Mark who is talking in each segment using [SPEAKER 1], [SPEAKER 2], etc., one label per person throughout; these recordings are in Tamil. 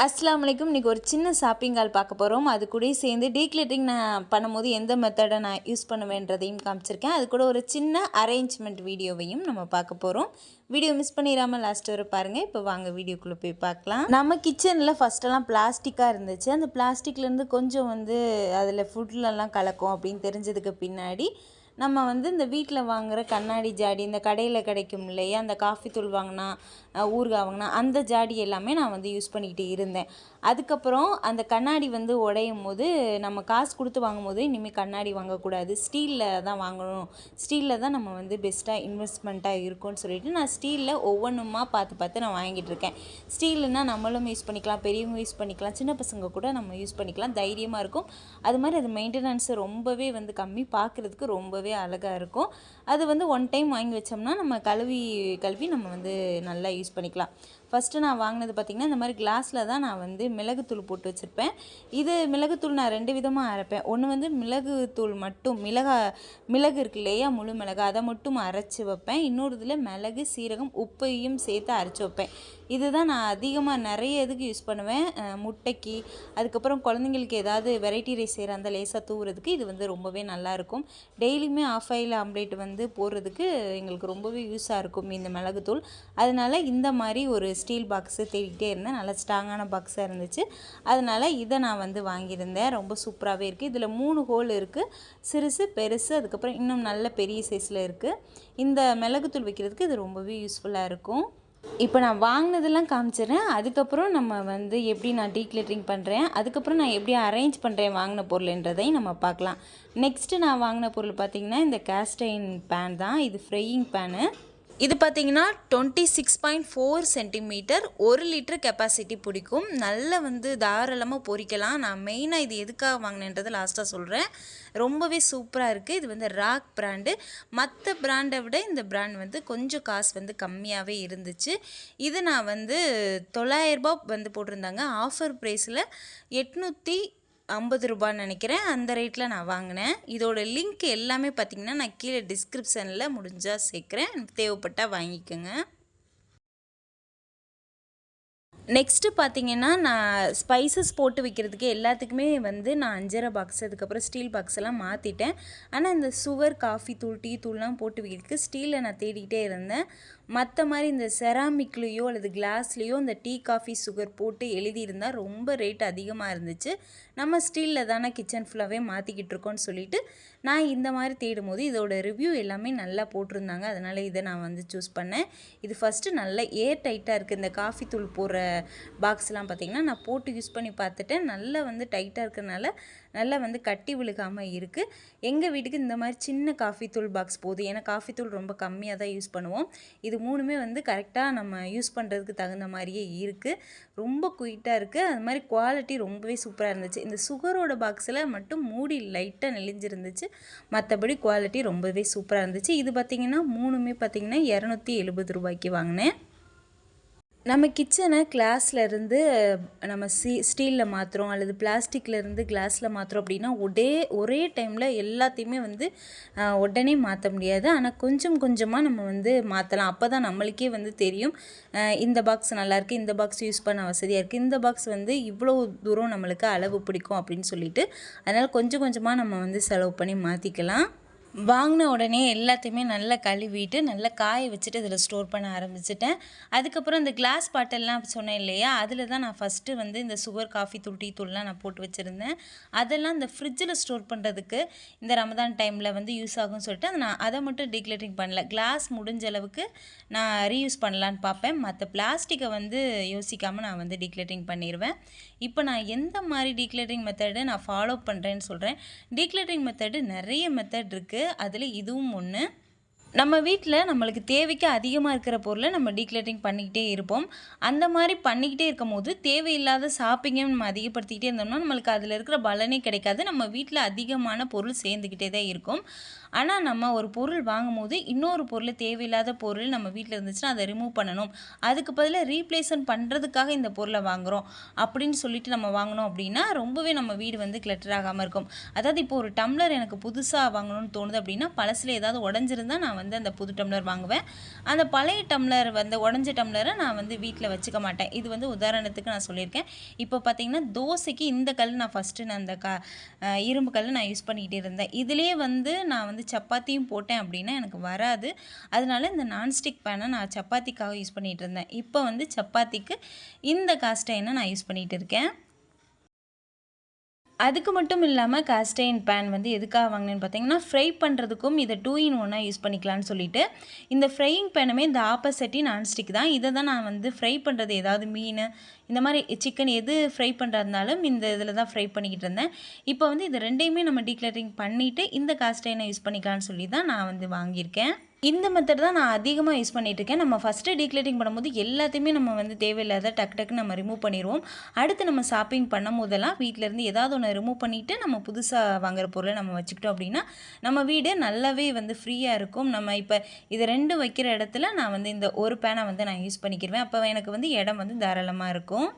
[SPEAKER 1] அஸ்லாம் வலைக்கும் இன்றைக்கி ஒரு சின்ன ஷாப்பிங் கால் பார்க்க போகிறோம் அது கூட சேர்ந்து டீக்ளேட்டிங் நான் பண்ணும்போது எந்த மெத்தடை நான் யூஸ் பண்ணுவேன்றதையும் காமிச்சிருக்கேன். அது கூட ஒரு சின்ன அரேஞ்ச்மெண்ட் வீடியோவையும் நம்ம பார்க்க போகிறோம் வீடியோ மிஸ் பண்ணிடாமல் லாஸ்ட் வரை பாருங்கள் இப்போ வாங்க வீடியோக்குள்ளே போய் பார்க்கலாம். நம்ம கிச்சனில் ஃபஸ்ட்டெல்லாம் பிளாஸ்டிக்காக இருந்துச்சு. அந்த பிளாஸ்டிக்லேருந்து கொஞ்சம் வந்து அதில் ஃபுட்லலாம் கலக்கும் அப்படின்னு தெரிஞ்சதுக்கு பின்னாடி நம்ம வந்து இந்த வீட்டில் வாங்குகிற கண்ணாடி ஜாடி இந்த கடையில் கிடைக்கும் இல்லையா? அந்த காஃபி தூள் வாங்கினா ஊறுகாய் வாங்கினா அந்த ஜாடி எல்லாமே நான் வந்து யூஸ் பண்ணிக்கிட்டு இருந்தேன். அதுக்கப்புறம் அந்த கண்ணாடி வந்து உடையும் போது நம்ம காசு கொடுத்து வாங்கும் போது இனிமேல் கண்ணாடி வாங்கக்கூடாது. ஸ்டீலில் தான் வாங்கணும். ஸ்டீலில் தான் நம்ம வந்து பெஸ்ட்டாக இன்வெஸ்ட்மெண்ட்டாக இருக்கும்னு சொல்லிட்டு நான் ஸ்டீலில் ஒவ்வொன்றுமா பார்த்து பார்த்து நான் வாங்கிட்டு இருக்கேன். ஸ்டீல்னால் நம்மளும் யூஸ் பண்ணிக்கலாம் பெரியவங்க யூஸ் பண்ணிக்கலாம் சின்ன பசங்க கூட நம்ம யூஸ் பண்ணிக்கலாம். தைரியமாக இருக்கும். அது மாதிரி அது மெயின்டெனன்ஸ் ரொம்பவே வந்து கம்மி. பார்க்குறதுக்கு ரொம்பவே அழகாக இருக்கும். அது வந்து ஒன் டைம் வாங்கி வச்சோம்னா நம்ம கழுவி கழுவி நம்ம வந்து நல்லா யூஸ் பண்ணிக்கலாம். ஃபஸ்ட்டு நான் வாங்கினது பார்த்திங்கன்னா இந்த மாதிரி கிளாஸில் தான் நான் வந்து மிளகுத்தூள் போட்டு வச்சுருப்பேன். இது மிளகுத்தூள் நான் ரெண்டு விதமாக அரைப்பேன். ஒன்று வந்து மிளகுத்தூள் மட்டும் மிளகா மிளகு இருக்கு இல்லையா முழு மிளகு அதை மட்டும் அரைச்சி வைப்பேன். இன்னொரு இதில் மிளகு சீரகம் உப்பையும் சேர்த்து அரைச்சி வைப்பேன். இதுதான் நான் அதிகமாக நிறைய இதுக்கு யூஸ் பண்ணுவேன். முட்டைக்கு அதுக்கப்புறம் குழந்தைங்களுக்கு ஏதாவது வெரைட்டி ரைஸ் செய்கிற அந்த லேசாக தூவுறதுக்கு இது வந்து ரொம்பவே நல்லாயிருக்கும் டெய்லியுமே ஆஃப் ஆயில் ஆம்லேட் வந்து போடுறதுக்கு எங்களுக்கு ரொம்பவே யூஸாக இருக்கும் இந்த மிளகுத்தூள். அதனால் இந்த மாதிரி ஒரு ஸ்டீல் பாக்ஸு தேடிக்கிட்டே இருந்தேன். நல்லா ஸ்ட்ராங்கான பாக்ஸாக இருந்துச்சு. அதனால் இதை நான் வந்து வாங்கியிருந்தேன். ரொம்ப சூப்பராகவே இருக்குது இதில் மூணு ஹோல் இருக்குது சிறுசு பெருசு அதுக்கப்புறம் இன்னும் நல்ல பெரிய சைஸில் இருக்குது இந்த மிளகுத்தூள் வைக்கிறதுக்கு இது ரொம்பவே யூஸ்ஃபுல்லாக இருக்கும். இப்போ நான் வாங்கினதெல்லாம் காமிச்சிடுறேன் அதுக்கப்புறம் நம்ம வந்து எப்படி நான் டீக்ளேட்டரிங் பண்ணுறேன் அதுக்கப்புறம் நான் எப்படி அரேஞ்ச் பண்ணுறேன் வாங்கின பொருள்ன்றதையும் நம்ம பார்க்கலாம். நெக்ஸ்ட்டு நான் வாங்கின பொருள் பார்த்திங்கன்னா இந்த கேஸ்டைன் பேன் தான். இது ஃப்ரையிங் பேனு இது பார்த்தீங்கன்னா twenty six point four centimetre ஒரு லிட்டர் கெப்பாசிட்டி பிடிக்கும். நல்லா வந்து தாராளமாக பொறிக்கலாம். நான் மெயினாக இது எதுக்காக வாங்கினேன்றதை லாஸ்ட்டாக சொல்கிறேன் ரொம்பவே சூப்பராக இருக்குது இது வந்து ராக் பிராண்டு மற்ற பிராண்டை விட இந்த பிராண்ட் வந்து கொஞ்சம் காசு வந்து கம்மியாகவே இருந்துச்சு. இது நான் வந்து தொள்ளாயிரரூபா வந்து போட்டிருந்தாங்க. ஆஃபர் ப்ரைஸில் எட்நூற்றி ஐம்பது ரூபான்னு நினைக்கிறேன். அந்த ரேட்டில் நான் வாங்கினேன். இதோட லிங்க் எல்லாமே பார்த்திங்கன்னா நான் கீழே டிஸ்கிரிப்ஷனில் முடிஞ்சால் சேர்க்குறேன். தேவைப்பட்டால் வாங்கிக்கோங்க. நெக்ஸ்ட்டு பார்த்தீங்கன்னா நான் ஸ்பைசஸ் போட்டு வைக்கிறதுக்கு எல்லாத்துக்குமே வந்து நான் அஞ்சரை பாக்ஸ் அதுக்கப்புறம் ஸ்டீல் பாக்ஸ் எல்லாம் மாற்றிட்டேன் ஆனால் இந்த சுவர் காஃபி தூள் டீ தூள்லாம் போட்டு வைக்கிறதுக்கு ஸ்டீலில் நான் தேடிக்கிட்டே இருந்தேன். மற்ற மாதிரி இந்த செராமிக்லேயோ அல்லது கிளாஸ்லேயோ இந்த டீ காஃபி சுகர் போட்டு எழுதியிருந்தால் ரொம்ப ரேட் அதிகமாக இருந்துச்சு. நம்ம ஸ்டீலில் தானே கிச்சன் ஃபுல்லாகவே மாற்றிக்கிட்டு இருக்கோம்னு சொல்லிட்டு நான் இந்த மாதிரி தேடும் போது இதோட ரிவ்யூ எல்லாமே நல்லா போட்டிருந்தாங்க. அதனால் இதை நான் வந்து சூஸ் பண்ணேன். இது ஃபஸ்ட்டு நல்ல ஏர் டைட்டாக இருக்குது இந்த காஃபி தூள் போடுற பாக்ஸ்லாம் பார்த்திங்கன்னா நான் போட்டு யூஸ் பண்ணி பார்த்துட்டேன். நல்லா வந்து டைட்டாக இருக்கிறனால நல்லா வந்து கட்டி விழுகாமல் இருக்குது எங்கள் வீட்டுக்கு இந்த மாதிரி சின்ன காஃபி தூள் பாக்ஸ் போதும். ஏன்னா காஃபி தூள் ரொம்ப கம்மியாக தான் யூஸ் பண்ணுவோம். இது மூணுமே வந்து கரெக்டாக நம்ம யூஸ் பண்ணுறதுக்கு தகுந்த மாதிரியே இருக்குது ரொம்ப குயிட்டாக இருக்குது அது மாதிரி குவாலிட்டி ரொம்பவே சூப்பராக இருந்துச்சு. இந்த சுகரோட பாக்ஸில் மட்டும் மூடி லைட்டாக நெளிஞ்சிருந்துச்சு. மற்றபடி குவாலிட்டி ரொம்பவே சூப்பராக இருந்துச்சு. இது பார்த்திங்கன்னா மூணுமே பார்த்திங்கன்னா இரநூத்தி எழுபது ரூபாய்க்கு வாங்கினேன். நம்ம கிச்சனை கிளாஸ்லேருந்து நம்ம சி ஸ்டீலில் மாற்றுறோம் அல்லது பிளாஸ்டிக்லேருந்து கிளாஸில் மாற்றுறோம் அப்படின்னா ஒரே ஒரே டைமில் எல்லாத்தையுமே வந்து உடனே மாற்ற முடியாது. ஆனால் கொஞ்சம் கொஞ்சமாக நம்ம வந்து மாற்றலாம் அப்போ தான் நம்மளுக்கே வந்து தெரியும் இந்த பாக்ஸ் நல்லாயிருக்கு இந்த பாக்ஸ் யூஸ் பண்ண வசதியாக இருக்குது இந்த பாக்ஸ் வந்து இவ்வளோ தூரம் நம்மளுக்கு அளவு பிடிக்கும் அப்படின்னு சொல்லிட்டு அதனால் கொஞ்சம் கொஞ்சமாக நம்ம வந்து செலவு பண்ணி மாற்றிக்கலாம் வாங்கின உடனே எல்லாத்தையுமே நல்லா கழுவிட்டு நல்லா காய வச்சுட்டு அதில் ஸ்டோர் பண்ண ஆரம்பிச்சிட்டேன். அதுக்கப்புறம் இந்த கிளாஸ் பாட்டெல்லாம் சொன்னேன் இல்லையா? அதில் தான் நான் ஃபஸ்ட்டு வந்து இந்த சுகர் காஃபி தூள் டீ தூள்லாம் நான் போட்டு வச்சுருந்தேன். அதெல்லாம் இந்த ஃப்ரிட்ஜில் ஸ்டோர் பண்ணுறதுக்கு இந்த ரமதான் டைமில் வந்து யூஸ் ஆகும்னு சொல்லிட்டு அதை நான் அதை மட்டும் டீக்ளேட்டிங் பண்ணல. கிளாஸ் முடிஞ்ச அளவுக்கு நான் ரீயூஸ் பண்ணலான்னு பார்ப்பேன். மற்ற பிளாஸ்டிக்கை வந்து யோசிக்காமல் நான் வந்து டீக்ளேட்டிங் பண்ணிடுவேன் இப்போ நான் எந்த மாதிரி டீக்ளேட்டிங் மெத்தடு நான் ஃபாலோ பண்ணுறேன்னு சொல்கிறேன் டீக்ளேட்டிங் மெத்தடு நிறைய மெத்தட் இருக்குது அதில் இதுவும் ஒன்று நம்ம வீட்டில் நம்மளுக்கு தேவைக்கு அதிகமாக இருக்கிற பொருளை நம்ம டீக்ளட்டிங் பண்ணிக்கிட்டே இருப்போம். அந்த மாதிரி பண்ணிக்கிட்டே இருக்கும் போது தேவையில்லாத ஷாப்பிங்கை நம்ம அதிகப்படுத்திக்கிட்டே இருந்தோம்னா நம்மளுக்கு அதில் இருக்கிற பலனே கிடைக்காது. நம்ம வீட்டில் அதிகமான பொருள் சேர்ந்துக்கிட்டே தான் இருக்கும். ஆனால் நம்ம ஒரு பொருள் வாங்கும் போது இன்னொரு பொருள் தேவையில்லாத பொருள் நம்ம வீட்டில் இருந்துச்சுன்னா அதை ரிமூவ் பண்ணணும். அதுக்கு பதிலாக ரீப்ளேஸ்மெண்ட் பண்ணுறதுக்காக இந்த பொருளை வாங்குகிறோம் அப்படின்னு சொல்லிட்டு நம்ம வாங்கினோம் அப்படின்னா ரொம்பவே நம்ம வீடு வந்து கிளட்டர் ஆகாமல் இருக்கும். அதாவது இப்போ ஒரு டம்ளர் எனக்கு புதுசாக வாங்கணும்னு தோணுது அப்படின்னா பழசில் ஏதாவது உடஞ்சிருந்தா நான் வந்து அந்த புது டம்ளர் வாங்குவேன். அந்த பழைய டம்ளர் வந்து உடஞ்ச டம்ளரை நான் வந்து வீட்டில் வச்சுக்க மாட்டேன். இது வந்து உதாரணத்துக்கு நான் சொல்லியிருக்கேன். இப்போ பார்த்திங்கன்னா தோசைக்கு இந்த கல் நான் ஃபஸ்ட்டு நான் அந்த க இரும்பு கல் நான் யூஸ் பண்ணிக்கிட்டு இருந்தேன். இதுலேயே வந்து நான் வந்து சப்பாத்தியும் போட்டேன் அப்படின்னா எனக்கு வராது. அதனால இந்த நான்ஸ்டிக் பேனை நான் சப்பாத்திக்காக யூஸ் பண்ணிகிட்டு இருந்தேன். இப்போ வந்து சப்பாத்திக்கு இந்த காஸ்டைனை நான் யூஸ் பண்ணிகிட்டு இருக்கேன். அதுக்கு மட்டும் இல்லாமல் காஸ்டைன் பேன் வந்து எதுக்காக வாங்கினேன்னு பார்த்தீங்கன்னா ஃப்ரை பண்ணுறதுக்கும் இதை டூ இன் ஒன்னாக யூஸ் பண்ணிக்கலாம்னு சொல்லிட்டு இந்த ஃப்ரையிங் பேனுமே இந்த ஆப்போசிட்டி நான்ஸ்டிக் தான். இதை தான் நான் வந்து ஃப்ரை பண்ணுறது ஏதாவது மீன் இந்த மாதிரி சிக்கன் எது ஃப்ரை பண்ணுறதுனாலும் இந்த இதில் தான் ஃப்ரை பண்ணிக்கிட்டு இருந்தேன். இப்போ வந்து இது ரெண்டையுமே நம்ம டீக்ளரிங் பண்ணிவிட்டு இந்த காஸ்டைனை யூஸ் பண்ணிக்கலாம்னு சொல்லி தான் நான் வந்து வாங்கியிருக்கேன். இந்த மெத்தட் தான் நான் அதிகமாக யூஸ் பண்ணிகிட்ருக்கேன் இருக்கேன் நம்ம ஃபஸ்ட்டு டீக்ளேட்டிங் பண்ணும்போது எல்லாத்தையுமே நம்ம வந்து தேவையில்லாத டக்கு டக்கு நம்ம ரிமூவ் பண்ணிடுவோம் அடுத்து நம்ம ஷாப்பிங் பண்ணும் போதெல்லாம் வீட்டிலேருந்து ஏதாவது ஒன்று ரிமூவ் பண்ணிவிட்டு நம்ம புதுசாக வாங்குற பொருளை நம்ம வச்சுக்கிட்டோம் அப்படின்னா நம்ம வீடு நல்லாவே வந்து ஃப்ரீயாக இருக்கும். நம்ம இப்போ இது ரெண்டும் வைக்கிற இடத்துல நான் வந்து இந்த ஒரு பேனை வந்து நான் யூஸ் பண்ணிக்கிடுவேன் அப்போ எனக்கு வந்து இடம் வந்து தாராளமாக இருக்கும்.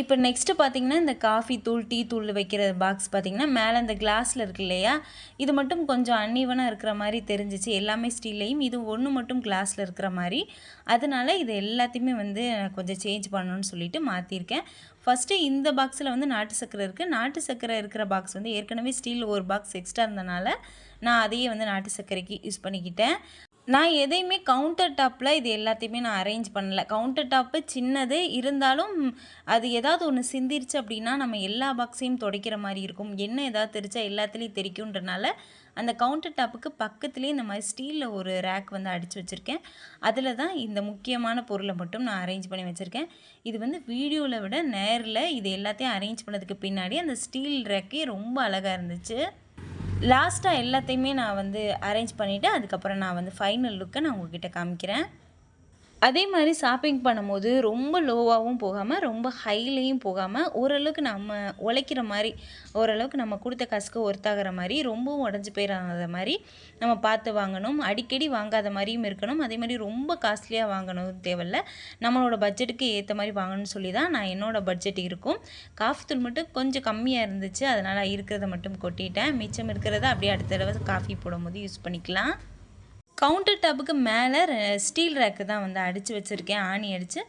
[SPEAKER 1] இப்போ நெக்ஸ்ட்டு பார்த்தீங்கன்னா இந்த காஃபி தூள் டீ தூள் வைக்கிற பாக்ஸ் பார்த்திங்கன்னா மேலே இந்த கிளாஸில் இருக்கு இல்லையா? இது மட்டும் கொஞ்சம் அன்இவனாக இருக்கிற மாதிரி தெரிஞ்சிச்சு. எல்லாமே ஸ்டீல்லையும் இது ஒன்று மட்டும் கிளாஸில் இருக்கிற மாதிரி. அதனால் இது எல்லாத்தையுமே வந்து நான் கொஞ்சம் சேஞ்ச் பண்ணணும்னு சொல்லிட்டு மாற்றிருக்கேன் ஃபஸ்ட்டு இந்த பாக்ஸில் வந்து நாட்டு சக்கரை இருக்குது நாட்டு சக்கரை இருக்கிற பாக்ஸ் வந்து ஏற்கனவே ஸ்டீல் ஒரு பாக்ஸ் எக்ஸ்ட்ரா இருந்தனால நான் அதையே வந்து நாட்டு சர்க்கரைக்கு யூஸ் பண்ணிக்கிட்டேன். நான் எதையுமே கவுண்டர் டாப்பில் இது எல்லாத்தையுமே நான் அரேஞ்ச் பண்ணல. கவுண்டர் டாப்பு சின்னது இருந்தாலும் அது ஏதாவது ஒன்று சிந்திருச்சு அப்படின்னா நம்ம எல்லா பாக்ஸையும் துடைக்கிற மாதிரி இருக்கும். என்ன ஏதாவது தெரிச்சா எல்லாத்துலேயும் தெரிக்குன்றனால அந்த கவுண்டர் டாப்புக்கு பக்கத்துலேயே இந்த மாதிரி ஸ்டீலில் ஒரு ரேக் வந்து அடித்து வச்சுருக்கேன். அதில் தான் இந்த முக்கியமான பொருளை மட்டும் நான் அரேஞ்ச் பண்ணி வச்சுருக்கேன். இது வந்து வீடியோவில் விட நேரில் இது எல்லாத்தையும் அரேஞ்ச் பண்ணதுக்கு பின்னாடி அந்த ஸ்டீல் ரேக்கே ரொம்ப அழகாக இருந்துச்சு. லாஸ்ட்டாக எல்லாத்தையுமே நான் வந்து அரேஞ்ச் பண்ணிவிட்டு அதுக்கப்புறம் நான் வந்து ஃபைனல் லுக்கை நான் உங்ககிட்ட காமிக்கிறேன். அதே மாதிரி ஷாப்பிங் பண்ணும்போது ரொம்ப லோவாகவும் போகாமல் ரொம்ப ஹைலேயும் போகாமல் ஓரளவுக்கு நம்ம உழைக்கிற மாதிரி ஓரளவுக்கு நம்ம கொடுத்த காசுக்கு ஒர்த்தாகிற மாதிரி ரொம்பவும் உடஞ்சி போயிடாத மாதிரி நம்ம பார்த்து வாங்கணும். அடிக்கடி வாங்காத மாதிரியும் இருக்கணும். அதே மாதிரி ரொம்ப காஸ்ட்லியாக வாங்கணும் தேவையில்ல. நம்மளோட பட்ஜெட்டுக்கு ஏற்ற மாதிரி வாங்கணும்னு சொல்லி தான் நான் என்னோடய பட்ஜெட் இருக்கும். காஃபி தூள் மட்டும் கொஞ்சம் கம்மியாக இருந்துச்சு. அதனால் இருக்கிறத மட்டும் கொட்டிட்டேன். மிச்சம் இருக்கிறத அப்படியே அடுத்த தடவை காஃபி போடும்போது யூஸ் பண்ணிக்கலாம். கவுண்டர் டாப்புக்கு மேலே ஸ்டீல் ரேக்கு தான் வந்து அடித்து வச்சுருக்கேன் ஆணி அடித்து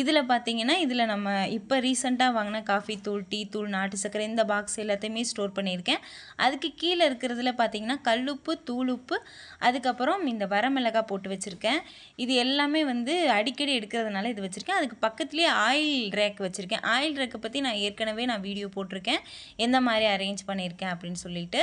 [SPEAKER 1] இதில் பார்த்தீங்கன்னா இதில் நம்ம இப்போ ரீசெண்டாக வாங்கின காஃபி தூள் டீ தூள் நாட்டு சர்க்கரை இந்த பாக்ஸ் எல்லாத்தையுமே ஸ்டோர் பண்ணியிருக்கேன். அதுக்கு கீழே இருக்கிறதுல பார்த்தீங்கன்னா கல்லுப்பு தூளுப்பு அதுக்கப்புறம் இந்த வரமிளகாய் போட்டு வச்சுருக்கேன். இது எல்லாமே வந்து அடிக்கடி எடுக்கிறதுனால இது வச்சுருக்கேன். அதுக்கு பக்கத்துலேயே ஆயில் ரேக் வச்சுருக்கேன். ஆயில் ரேக்கை பற்றி நான் ஏற்கனவே நான் வீடியோ போட்டிருக்கேன். எந்த மாதிரி அரேஞ்ச் பண்ணியிருக்கேன் அப்படின்னு சொல்லிட்டு.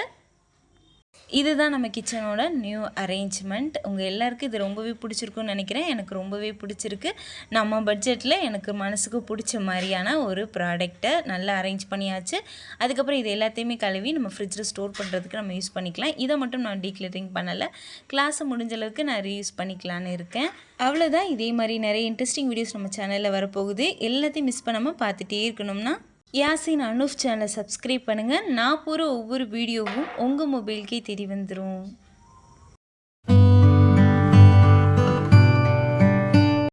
[SPEAKER 1] இதுதான் நம்ம கிச்சனோட நியூ அரேஞ்ச்மெண்ட் உங்கள் எல்லாருக்கும் இது ரொம்பவே பிடிச்சிருக்குன்னு நினைக்கிறேன். எனக்கு ரொம்பவே பிடிச்சிருக்கு. நம்ம பட்ஜெட்டில் எனக்கு மனசுக்கு பிடிச்ச மாதிரியான ஒரு ப்ராடக்டை நல்லா அரேஞ்ச் பண்ணியாச்சு. அதுக்கப்புறம் இது எல்லாத்தையுமே கழுவி நம்ம ஃப்ரிட்ஜில் ஸ்டோர் பண்ணுறதுக்கு நம்ம யூஸ் பண்ணிக்கலாம். இதை மட்டும் நான் டீக்ளரிங் பண்ணலை. கிளாஸை முடிஞ்ச அளவுக்கு நான் ரீயூஸ் பண்ணிக்கலான்னு இருக்கேன். அவ்வளோதான் இதே மாதிரி நிறைய இன்ட்ரெஸ்டிங் வீடியோஸ் நம்ம சேனலில் வரப்போகுது. எல்லாத்தையும் மிஸ் பண்ணாமல் பார்த்துட்டே இருக்கணும்னா யாசின் அனுஃப் சேனலை சப்ஸ்கிரைப் பண்ணுங்கள் நான் போகிற ஒவ்வொரு வீடியோவும் உங்கள் மொபைலுக்கே தெரிய வந்துடும்